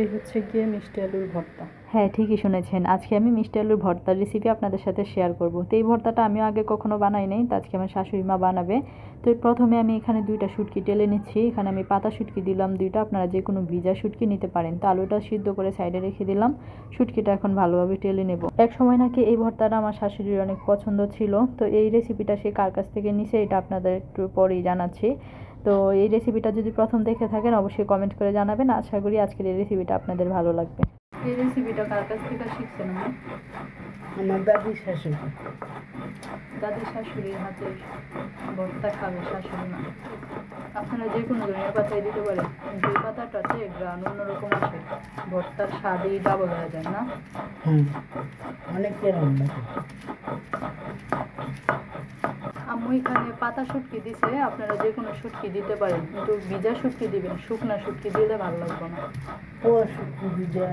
এই হচ্ছে গিয়ে মিষ্টি আলুর ভর্তা। হ্যাঁ ঠিকই শুনেছেন। আজকে আমি মিষ্টি আলুর ভর্তার রেসিপি আপনাদের সাথে শেয়ার করব। তো এই ভর্তাটা আমিও আগে কখনো বানাই নাই, তো আজকে আমার শাশুড়ি মা বানাবে। তো প্রথমে আমি এখানে দুইটা শুটকি টেলে নিচ্ছি। এখানে আমি পাতা শুটকি দিলাম দুইটা, আপনারা যে কোনো ভিজা শুটকি নিতে পারেন। তো আলুটা সিদ্ধ করে সাইডে রেখে দিলাম। শুটকিটা এখন ভালোভাবে টেলে নেব। এক সময় নাকি এই ভর্তাটা আমার শাশুড়ির অনেক পছন্দ ছিল। তো এই রেসিপিটা সে কার কাছ থেকে নিছে, এটা আপনাদের একটু পরেই জানাচ্ছি। তো এই রেসিপিটা যদি প্রথম দেখে থাকেন অবশ্যই কমেন্ট করে জানাবেন। আশা করি আজকের এই রেসিপিটা আপনাদের ভালো লাগবে। এই রেসিপিটা কার কাছ থেকে শিখছেন আমার আমার দাদি শাশুড়ি। দাদি শাশুড়ির হাতে ভর্তা খাবে শাশুড়ি মা। আপনারা যে কোনো ধরনের পাতায় দিতে পারেন। এই পাতাটাতে গ্রান অন্যরকম আসে। ভর্তার স্বাদই ডাবল হয়ে যায় না? হুম। অনেক কেরম এখানে পাতা শুটকি দিছে আপনারা যে কোনো শুটকি দিতে পারেন। কিন্তু ভিজা শুটকি দিবেন শুকনা শুটকি দিলে ভালো লাগবে না। পোয়া শুটকি ভিজা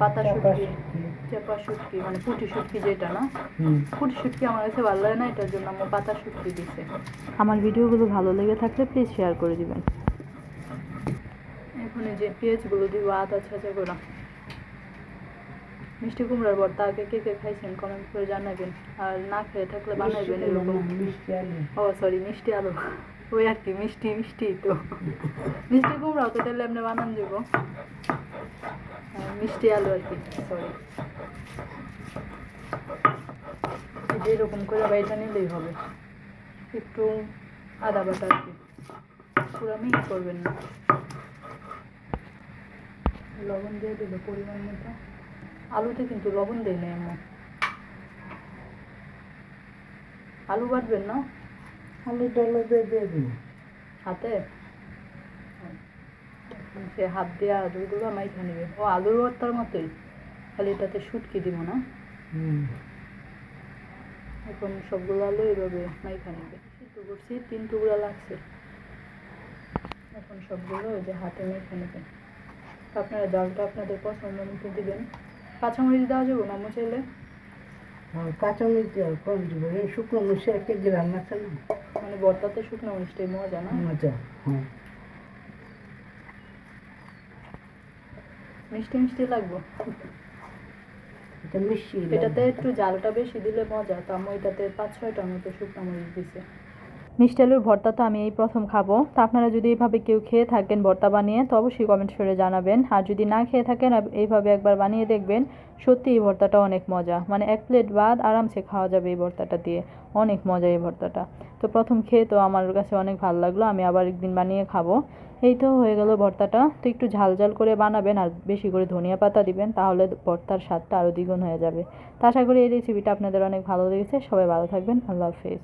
পাতা চাপা শুটকি চেপা শুটকি মানে পুঁটি শুটকি যেটা না? পুঁটি শুটকি আমার কাছে ভালো লাগে না এটার জন্য আম্মু পাতা শুটকি দিছে। আমার ভিডিওগুলো ভালো লেগে থাকলে প্লিজ শেয়ার করে দিবেন। এখন এই যে পেঁয়াজগুলো দিব আদা ছাঁচা করে মিষ্টি কুমড়ার ভর্তা আগে কে কে খাইছেন? কমেন্ট করে জানাবেন। আর না খেয়ে থাকলে বানাইবেন এরকম। ও সরি মিষ্টি আলু। ওই আর কি মিষ্টি মিষ্টি তো। মিষ্টি কুমড়াও তো তাহলে এমনি বানান যাব। মিষ্টি আলু আর কি সরি যে এরকম করে বাইটা নিলেই হবে। একটু আদা বাটা আর কি। পুরো মিক্স করবেন না। লবণ দিয়ে দেবে পরিমাণ মতো। আলুতে কিন্তু লবণ দেয় না এমন। আলু বাটবেন না? আলু ডালো দিয়ে দিয়ে দিন। হাতে? সে হাত দিয়ে আলুগুলো মাইখা নেবে। ও আলুর ভর্তার মতোই খালি এটাতে শুটকি দিব না? এখন সবগুলো আলু এইভাবে মাইখা নেবে। সিদ্ধ করছি তিন টুকরা লাগছে। এখন সবগুলো ওই যে হাতে মেখে নেবেন আপনারা জলটা আপনাদের পছন্দ মতো দিবেন। কাঁচামরিচ দেওয়া যাব না চাইলে কাঁচামরিচ দিয়ে কম দিব। শুকনো মিশে একটা গ্রাম আছে না? মানে ভর্তাতে শুকনো মিষ্টি মজা না? মজা হ্যাঁ। মিষ্টি মিষ্টি লাগবো? এটা মিষ্টি এটাতে একটু জালটা বেশি দিলে মজা তো আমি এটাতে পাঁচ ছয়টার মতো শুকনো মরিচ দিছে। মিষ্টি আলুর ভর্তা তো আমি এই প্রথম খাব। তো আপনারা যদি এইভাবে কেউ খেয়ে থাকেন ভর্তা বানিয়ে, তো অবশ্যই কমেন্ট করে জানাবেন। আর যদি না খেয়ে থাকেন এইভাবে একবার বানিয়ে দেখবেন সত্যি এই ভর্তাটা অনেক মজা। মানে এক প্লেট ভাত আরামসে খাওয়া যাবে এই ভর্তাটা দিয়ে। অনেক মজা এই ভর্তাটা। তো প্রথম খেয়ে তো আমার কাছে অনেক ভালো লাগল, আমি আবার একদিন বানিয়ে খাব। এই তো হয়ে গেল ভর্তাটা। তো একটু ঝাল ঝাল করে বানাবেন আর বেশি করে ধনিয়া পাতা দিবেন, তাহলে ভর্তার স্বাদটা আরও দ্বিগুণ হয়ে যাবে। তো আশা করি এই রেসিপিটা আপনাদের অনেক ভালো লেগেছে। সবাই ভালো থাকবেন। আল্লাহ হাফেজ।